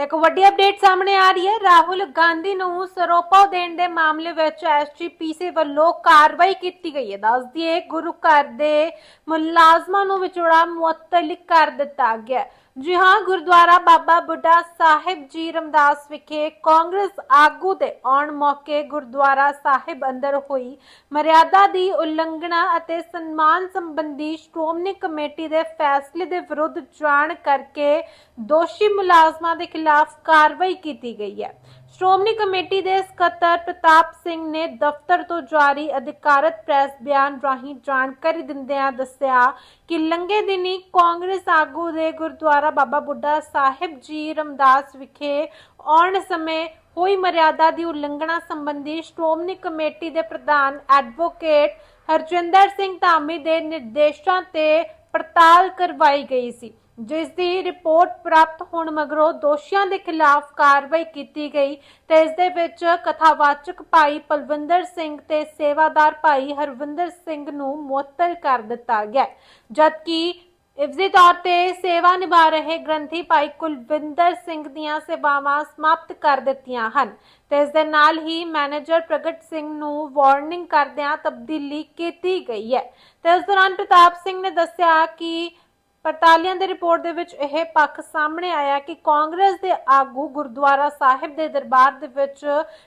ਤੇ ਇੱਕ ਵੱਡੀ ਅਪਡੇਟ ਸਾਹਮਣੇ ਆ ਰਹੀ ਹੈ। ਰਾਹੁਲ ਗਾਂਧੀ ਨੂੰ ਸਰੋਪਾ ਦੇਣ ਦੇ ਮਾਮਲੇ ਵਿੱਚ ਐਸਜੀਪੀਸੀ ਵੱਲੋਂ ਕਾਰਵਾਈ ਕੀਤੀ ਗਈ ਹੈ। ਦੱਸ ਦਈਏ, ਗੁਰੂ ਘਰ ਦੇ ਮੁਲਾਜ਼ਮਾਂ ਨੂੰ ਵਿਚੋੜਾ ਮੁਅੱਤਲ ਕਰ ਦਿੱਤਾ ਗਿਆ ਜੀ ਹਾਂ, ਗੁਰਦੁਆਰਾ ਬਾਬਾ ਬੁੱਢਾ ਸਾਹਿਬ ਜੀ ਰਮਦਾਸ ਵਿਖੇ ਕਾਂਗਰਸ ਆਗੂ ਦੇ ਆਉਣ ਮੌਕੇ ਗੁਰਦੁਆਰਾ ਸਾਹਿਬ ਅੰਦਰ ਹੋਈ ਮਰਿਆਦਾ ਦੀ ਉਲੰਘਣਾ ਅਤੇ ਸਨਮਾਨ ਸੰਬੰਧੀ ਸ਼੍ਰੋਮਣੀ ਕਮੇਟੀ ਦੇ ਫੈਸਲੇ ਦੇ ਵਿਰੁੱਧ ਜਾਣ ਕਰਕੇ ਦੋਸ਼ੀ ਮੁਲਾਜ਼ਮਾਂ ਦੇ ਖਿਲਾਫ ਕਾਰਵਾਈ ਕੀਤੀ ਗਈ ਹੈ। ਸ਼੍ਰੋਮਣੀ ਕਮੇਟੀ ਦੇ ਸਕੱਤਰ ਪ੍ਰਤਾਪ ਸਿੰਘ ਨੇ ਦਫ਼ਤਰ ਤੋਂ ਜਾਰੀ ਅਧਿਕਾਰਤ ਪ੍ਰੈਸ ਬਿਆਨ ਰਾਹੀਂ ਜਾਣਕਾਰੀ ਦਿੰਦਿਆਂ ਦੱਸਿਆ ਕਿ ਲੰਘੇ ਦਿਨੀ ਕਾਂਗਰਸ ਆਗੂ ਦੇ ਗੁਰਦੁਆਰਾ ਬਾਬਾ ਬੁੱਢਾ ਸਾਹਿਬ ਜੀ ਰਮਦਾਸ ਵਿਖੇ ਆਉਣ ਸਮੇਂ ਹੋਈ ਮਰਿਆਦਾ ਦੀ ਉਲੰਘਣਾ ਸੰਬੰਧੀ ਸ਼੍ਰੋਮਣੀ ਕਮੇਟੀ ਦੇ ਪ੍ਰਧਾਨ ਐਡਵੋਕੇਟ ਹਰਜਿੰਦਰ ਸਿੰਘ ਧਾਮੀ ਦੇ ਨਿਰਦੇਸ਼ਾਂ ਤੇ ਪੜਤਾਲ ਕਰਵਾਈ ਗਈ ਸੀ। ਜਿਸ ਦੀ ਰਿਪੋਰਟ ਪ੍ਰਾਪਤ ਹੋਣ ਮਗਰੋਂ ਦੋਸ਼ੀਆਂ ਦੇ ਖਿਲਾਫ ਕਾਰਵਾਈ ਕੀਤੀ ਗਈ ਤੇ ਇਸ ਦੇ ਵਿੱਚ ਕਥਾਵਾਚਕ ਭਾਈ ਪਲਵਿੰਦਰ ਸਿੰਘ ਤੇ ਸੇਵਾਦਾਰ ਭਾਈ ਹਰਵਿੰਦਰ ਸਿੰਘ ਨੂੰ ਮੁਅੱਤਲ ਕਰ ਦਿੱਤਾ ਗਿਆ ਜਦਕਿ ਇਸਦੇ ਤੌਰ ਤੇ ਸੇਵਾ ਨਿਭਾ ਰਹੇ ਗ੍ਰੰਥੀ ਭਾਈ ਕੁਲਵਿੰਦਰ ਸਿੰਘ ਦੀਆਂ ਸੇਵਾਵਾਂ ਸਮਾਪਤ ਕਰ ਦਿੱਤੀਆਂ ਹਨ ਤੇ ਇਸ ਦੇ ਨਾਲ ਹੀ ਮੈਨੇਜਰ ਪ੍ਰਗਟ ਸਿੰਘ ਨੂੰ ਵਾਰਨਿੰਗ ਕਰਦਿਆਂ ਤਬਦੀਲੀ ਕੀਤੀ ਗਈ ਹੈ। ਤੇ ਇਸ ਦੌਰਾਨ ਪ੍ਰਤਾਪ ਸਿੰਘ ਨੇ ਦੱਸਿਆ ਕਿ ਪੜਤਾਲੀਆਂ ਦੀ ਰਿਪੋਰਟ ਦੇ ਵਿੱਚ ਇਹ ਪੱਖ ਸਾਹਮਣੇ ਆਇਆ ਕਿ ਕਾਂਗਰਸ ਦੇ ਆਗੂ ਗੁਰਦੁਆਰਾ ਸਾਹਿਬ ਦੇ ਦਰਬਾਰ ਦੇ ਵਿੱਚ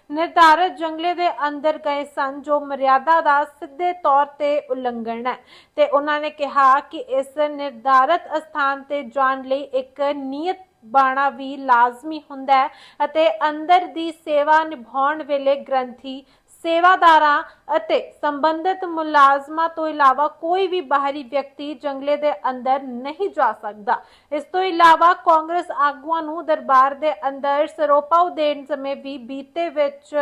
ਨਿਰਧਾਰਤ ਜੰਗਲੇ ਦੇ ਅੰਦਰ ਗਏ ਸਨ, ਜੋ ਮਰਿਆਦਾ ਦਾ ਸਿੱਧੇ ਤੌਰ ਤੇ ਉਲੰਘਣ ਹੈ ਤੇ ਉਹਨਾਂ ਨੇ ਕਿਹਾ ਕਿ ਇਸ ਨਿਰਧਾਰਤ ਅਸਥਾਨ ਤੇ ਜਾਣ ਲਈ ਇੱਕ ਨਿਯਤ ਬਾਣਾ ਵੀ ਲਾਜ਼ਮੀ ਹੁੰਦਾ ਹੈ ਅਤੇ ਅੰਦਰ ਦੀ ਸੇਵਾ ਨਿਭਾਉਣ ਵੇਲੇ ਗ੍ਰੰਥੀ ਸੇਵਾਦਾਰਾਂ ਅਤੇ ਸੰਬੰਧਿਤ ਮੁਲਾਜ਼ਮਾਂ ਤੋਂ ਇਲਾਵਾ ਕੋਈ ਵੀ ਬਾਹਰੀ ਵਿਅਕਤੀ ਜੰਗਲੇ ਦੇ ਅੰਦਰ ਨਹੀਂ ਜਾ ਸਕਦਾ। ਇਸ ਤੋਂ ਇਲਾਵਾ ਕਾਂਗਰਸ ਆਗੂਆਂ ਨੂੰ ਦਰਬਾਰ ਦੇ ਅੰਦਰ ਸਰੋਪਾ ਦੇਣ ਸਮੇਂ ਵੀ ਬੀਤੇ ਵਿੱਚ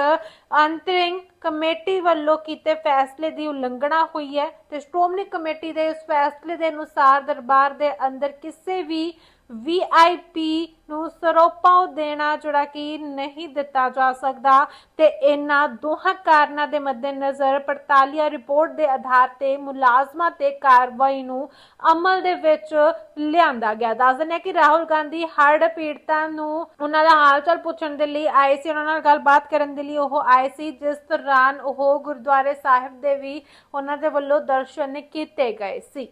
ਅੰਤਰਿੰਗ ਕਮੇਟੀ ਵੱਲੋਂ ਕੀਤੇ ਫੈਸਲੇ ਦੀ ਉਲੰਘਣਾ ਹੋਈ ਹੈ ਤੇ ਸ਼੍ਰੋਮਣੀ ਕਮੇਟੀ ਦੇ ਇਸ ਫੈਸਲੇ ਦੇ ਅਨੁਸਾਰ ਦਰਬਾਰ ਦੇ ਅੰਦਰ ਕਿਸੇ ਵੀ ਵੀਆਈਪੀ ਨੂੰ ਸਰੋਪਾ ਦੇਣਾ ਜਿਹੜਾ ਕਿ ਨਹੀਂ ਦਿੱਤਾ ਜਾ ਸਕਦਾ ਤੇ ਇਹਨਾਂ ਦੋਹਾਂ ਕਾਰਨਾਂ ਦੇ ਮੱਦੇਨਜ਼ਰ ਪੜਤਾਲੀਆ ਰਿਪੋਰਟ ਦੇ ਆਧਾਰ ਤੇ ਮੁਲਾਜ਼ਮਾਂ ਤੇ ਕਾਰਵਾਈ ਨੂੰ ਅਮਲ ਦੇ ਵਿੱਚ ਲਿਆਂਦਾ ਗਿਆ। ਦੱਸ ਦਿੰਦੇ ਹਾਂ ਕਿ ਰਾਹੁਲ ਗਾਂਧੀ ਹੜ੍ਹ ਪੀੜਤਾਂ ਨੂੰ ਉਹਨਾਂ ਦਾ ਹਾਲ ਚਾਲ ਪੁੱਛਣ ਦੇ ਲਈ ਆਏ ਸੀ। ਉਹਨਾਂ ਨਾਲ ਗੱਲਬਾਤ ਕਰਨ ਦੇ ਲਈ ਉਹ ਆਏ ਸੀ। ਜਿਸ ਦੌਰਾਨ ਉਹ ਗੁਰਦੁਆਰੇ ਸਾਹਿਬ ਦੇ ਵੀ ਉਹਨਾਂ ਦੇ ਵੱਲੋਂ ਦਰਸ਼ਨ ਕੀਤੇ ਗਏ ਸੀ।